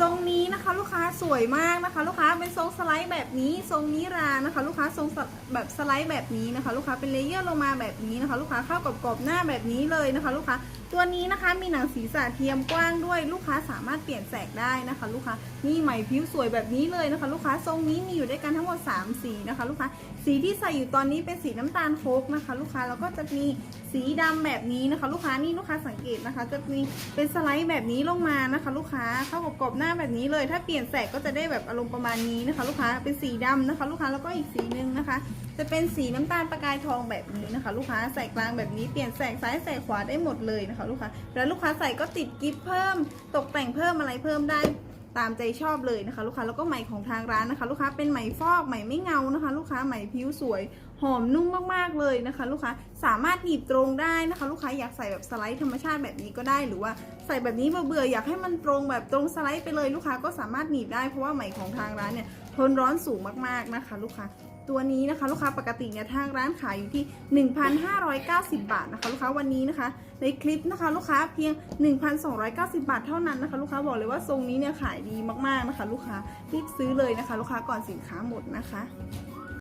ทรงนี้นะคะลูกค้าสวยมากนะคะ ลูกค้าเป็นทรงสไลด์แบบนี้ ทรงนิรานะคะ ลูกค้าทรงแบบสไลด์แบบนี้นะคะ ลูกค้าเป็นเลเยอร์ลงมาแบบนี้นะคะ ลูกค้าเข้ากับกรอบหน้าแบบนี้เลยนะคะ ลูกค้าตัวนี้นะคะมีหนังศีรษะเทียมกว้างด้วย ลูกค้าสามารถเปลี่ยนแสกได้นะคะ ลูกค้านี่ไหมผิวสวยแบบนี้เลยนะคะ ลูกค้าทรงนี้มีอยู่ด้วยกันทั้งหมด 3 สีนะคะ ลูกค้าสีที่ใส่อยู่ตอนนี้เป็นสีน้ำตาลโคกนะคะ ลูกค้าแล้วก็จะมีสีดำแบบนี้นะคะ ลูกค้านี่ลูกค้าสังเกตนะคะ จะมีเป็นสไลด์แบบนี้ลงมานะคะ ลูกค้าเข้ากับกรอบหน้าแบบนี้เลย ถ้าเปลี่ยนแสกก็จะได้แบบอารมณ์ประมาณนี้นะคะ ลูกค้าเป็นสีดำนะคะ ลูกค้าแล้วก็อีกสีหนึ่งนะคะ จะเป็นสีน้ำตาลประกายทองแบบนี้นะคะ ลูกค้าใส่กลางแบบนี้เปลี่ยนแสกซ้ายแสกขวาได้หมดเลยนะคะ ลูกค้าแล้วลูกค้าใส่ก็ติดกิฟต์เพิ่มตกแต่งเพิ่มอะไรเพิ่มได้ ตามใจชอบเลยนะคะ ลูกค้าแล้วก็ไหมของทางร้านนะคะ ลูกค้าเป็นไหมฟอกไหมไม่เงานะคะ ลูกค้าไหมผิวสวยหอมนุ่มมากๆเลยนะคะ ลูกค้าสามารถหนีบตรงได้นะคะ ลูกค้าอยากใส่แบบสไลด์ธรรมชาติแบบนี้ก็ได้หรือว่าใส่แบบนี้เบื่อๆอยากให้มันตรงแบบตรงสไลด์ไปเลยลูกค้าก็สามารถหนีบได้เพราะว่าไหมของทางร้านเนี่ยทนร้อนสูงมากๆนะคะ ลูกค้า ตัวนี้นะคะลูกค้าปกติเนี่ยทางร้านขายอยู่ที่ 1,590 บาทนะคะลูกค้าวันนี้นะคะ ในคลิปนะคะลูกค้าเพียง 1,290 บาทเท่านั้นนะคะ ลูกค้าบอกเลยว่าทรงนี้เนี่ยขายดีมากๆนะคะ ลูกค้ารีบซื้อเลยนะคะ ลูกค้าก่อนสินค้าหมดนะคะ